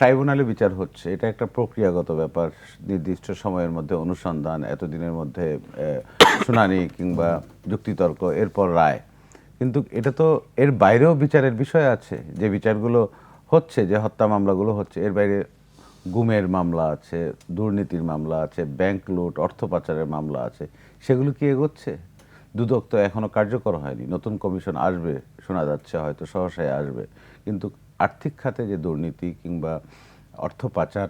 ট্রাইব্যুনালে বিচার হচ্ছে। এটা একটা প্রক্রিয়াগত ব্যাপার। নির্দিষ্ট সময়ের মধ্যে অনুসন্ধান, এতদিনের মধ্যে শুনানি কিংবা যুক্তিতর্ক, এরপর রায়। কিন্তু এটা তো এর বাইরেও বিচারের বিষয় আছে। যে বিচারগুলো হচ্ছে, যে হত্যা মামলাগুলো হচ্ছে, এর বাইরে গুমের মামলা আছে, দুর্নীতির মামলা আছে, ব্যাংক লুট, অর্থ পাচারের মামলা আছে। সেগুলো কি এগোচ্ছে? দুদক তো এখনও কার্যকর হয়নি। নতুন কমিশন আসবে, শোনা যাচ্ছে হয়তো, সহসায় আসবে। কিন্তু আর্থিক খাতে যে দুর্নীতি কিংবা অর্থ পাচার,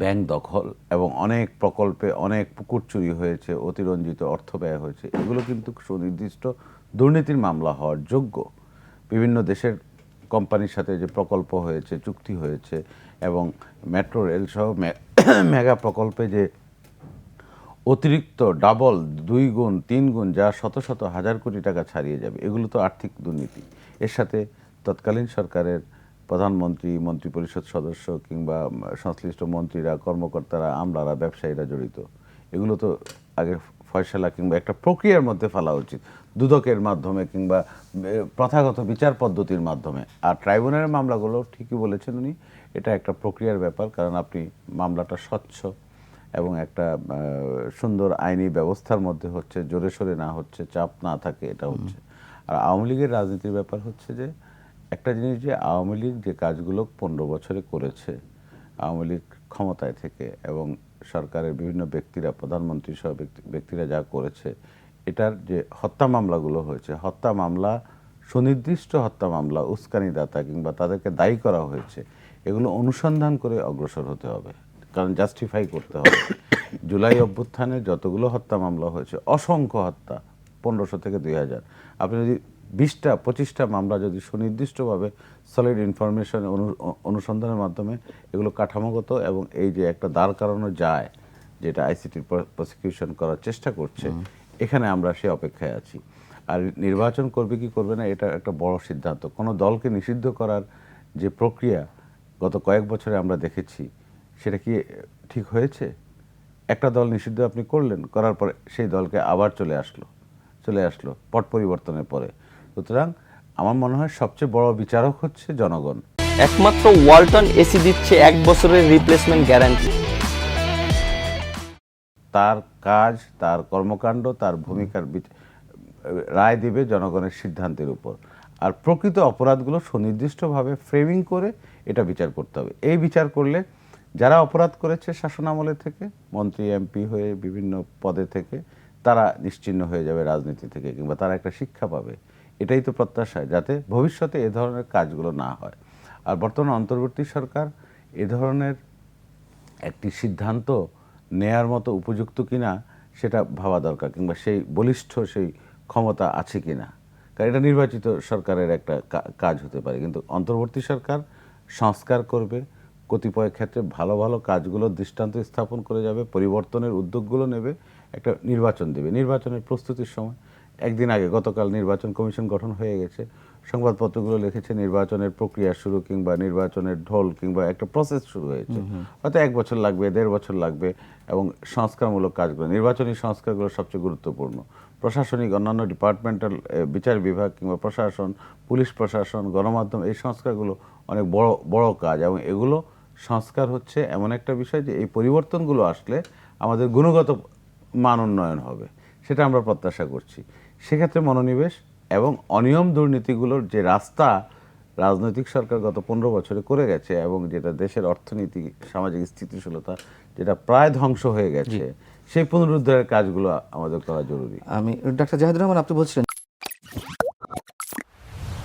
ব্যাংক দখল এবং অনেক প্রকল্পে অনেক পুকুর চুরি হয়েছে, অতিরঞ্জিত অর্থ ব্যয় হয়েছে, এগুলো কিন্তু সুনির্দিষ্ট দুর্নীতির মামলা হওয়ার যোগ্য। বিভিন্ন দেশের কোম্পানির সাথে যে প্রকল্প হয়েছে, চুক্তি হয়েছে এবং মেট্রো রেল সহ মেগা প্রকল্পে যে অতিরিক্ত ডাবল, দুই গুণ, তিন গুণ, যা শত শত হাজার কোটি টাকা ছাড়িয়ে যাবে, এগুলো তো আর্থিক দুর্নীতি। এর সাথে তৎকালীন সরকারের প্রধানমন্ত্রী মন্ত্রিপরিষদ সদস্য কিংবা সংশ্লিষ্ট মন্ত্রীরা কর্মকর্তারা আমলারা ব্যবসায়ীরা জড়িত। এগুলো তো আগে ফয়সালা কিংবা একটা প্রক্রিয়ার মধ্যে ফেলা উচিত। দুদকের মাধ্যমে কিংবা প্রথাগত বিচার পদ্ধতির মাধ্যমে। আর ট্রাইব্যুনালের মামলাগুলো ঠিকই বলেছেন উনি এটা একটা প্রক্রিয়ার ব্যাপার কারণ আপনি মামলাটা স্বচ্ছ এবং একটা সুন্দর আইনি ব্যবস্থার মধ্যে হচ্ছে জোরে সোরে না হচ্ছে চাপ না থাকে এটা হচ্ছে। আর আওয়ামী লীগের রাজনীতির ব্যাপার হচ্ছে যে একটা জিনিস যে আওয়ামী লীগ যে কাজগুলো পনেরো বছরে করেছে আওয়ামী লীগ ক্ষমতায় থেকে এবং সরকারের বিভিন্ন ব্যক্তিরা প্রধানমন্ত্রী সহ ব্যক্তি- ব্যক্তিরা যা করেছে এটার যে হত্যা মামলাগুলো হয়েছে হত্যা মামলা সুনির্দিষ্ট হত্যা মামলা উস্কানিদাতা কিংবা তাদেরকে দায়ী করা হয়েছে এগুলো অনুসন্ধান করে অগ্রসর হতে হবে কারণ জাস্টিফাই করতে হবে। জুলাই অভ্যুত্থানে যতগুলো হত্যা মামলা হয়েছে অসংখ্য হত্যা পনেরোশো থেকে দুই হাজার। আপনি যদি বিশটা পঁচিশটা মামলা যদি সুনির্দিষ্টভাবে সলিড ইনফরমেশন অনুসন্ধানের মাধ্যমে এগুলো কাঠামোগত এবং এই যে একটা দাঁড় করানো যায় যেটা আইসিটির প্রসিকিউশন করার চেষ্টা করছে এখানে আমরা সে অপেক্ষায় আছি। আর নির্বাচন করবে কি করবে না এটা একটা বড় সিদ্ধান্ত। কোনো দলকে নিষিদ্ধ করার যে প্রক্রিয়া গত কয়েক বছরে আমরা দেখেছি সেটা কি ঠিক হয়েছে? একটা দল নিষিদ্ধ আপনি করলেন করার পরে সেই দলকে আবার চলে আসলো চলে আসলো পট পরিবর্তনের পরে। সুতরাং আমার মনে হয় সবচেয়ে বড় বিচারক হচ্ছে জনগণ। একমাত্র ওয়ালটন এসি দিচ্ছে এক বছরের রিপ্লেসমেন্ট গ্যারান্টি তার কাজ তার কর্মকাণ্ড তার ভূমিকার রায় দিবে জনগণের সিদ্ধান্তের উপর। আর প্রকৃত অপরাধগুলো সুনির্দিষ্টভাবে ফ্রেমিং করে এটা বিচার করতে হবে। এই বিচার করলে যারা অপরাধ করেছে শাসন আমলে থেকে মন্ত্রী এমপি হয়ে বিভিন্ন পদে থেকে তারা নিশ্চিহ্ন হয়ে যাবে রাজনীতি থেকে কিংবা তারা একটা শিক্ষা পাবে। এটাই তো প্রত্যাশা, যাতে ভবিষ্যতে এ ধরনের কাজগুলো না হয়। আর বর্তমান অন্তর্বর্তী সরকার এ ধরনের একটি সিদ্ধান্ত নেয়ার মতো উপযুক্ত কিনা, সেটা ভাবা দরকার কিংবা সেই বলিষ্ঠ, সেই ক্ষমতা আছে কিনা। কারণ এটা নির্বাচিত সরকারের একটা কাজ হতে পারে। কিন্তু অন্তর্বর্তী সরকার সংস্কার করবে, কতিপয় ক্ষেত্রে ভালো ভালো কাজগুলো দৃষ্টান্ত স্থাপন করে যাবে, পরিবর্তনের উদ্যোগগুলো নেবে একটা নির্বাচন দেবে। নির্বাচনের প্রস্তুতির সময়। একদিন আগে গতকাল নির্বাচন কমিশন গঠন হয়ে গেছে। সংবাদপত্রগুলো লিখেছে নির্বাচনের প্রক্রিয়া শুরু কিংবা নির্বাচনের ঢোল কিংবা একটা প্রসেস শুরু হয়েছে। হয়তো এক বছর লাগবে দেড় বছর লাগবে এবং সংস্কারমূলক কাজগুলো নির্বাচনী সংস্কারগুলো সবচেয়ে গুরুত্বপূর্ণ। প্রশাসনিক অন্যান্য ডিপার্টমেন্টাল বিচার বিভাগ কিংবা প্রশাসন পুলিশ প্রশাসন গণমাধ্যম এই সংস্কারগুলো অনেক বড় বড় কাজ এবং এগুলো সংস্কার হচ্ছে এমন একটা বিষয় যে এই পরিবর্তনগুলো আসলে আমাদের গুণগত মান উন্নয়ন হবে সেটা আমরা প্রত্যাশা করছি। সেক্ষেত্রে মনোনিবেশ এবং অনিয়ম দুর্নীতিগুলোর যে রাস্তা রাজনৈতিক সরকার গত পনেরো বছরে করে গেছে এবং যেটা দেশের অর্থনীতি সামাজিক স্থিতিশীলতা যেটা প্রায় ধ্বংস হয়ে গেছে সেই পুনরুদ্ধারের কাজগুলো আমাদের করা জরুরি। আমি ডাক্তার জাহিদুর রহমান আপনি বলছিলেন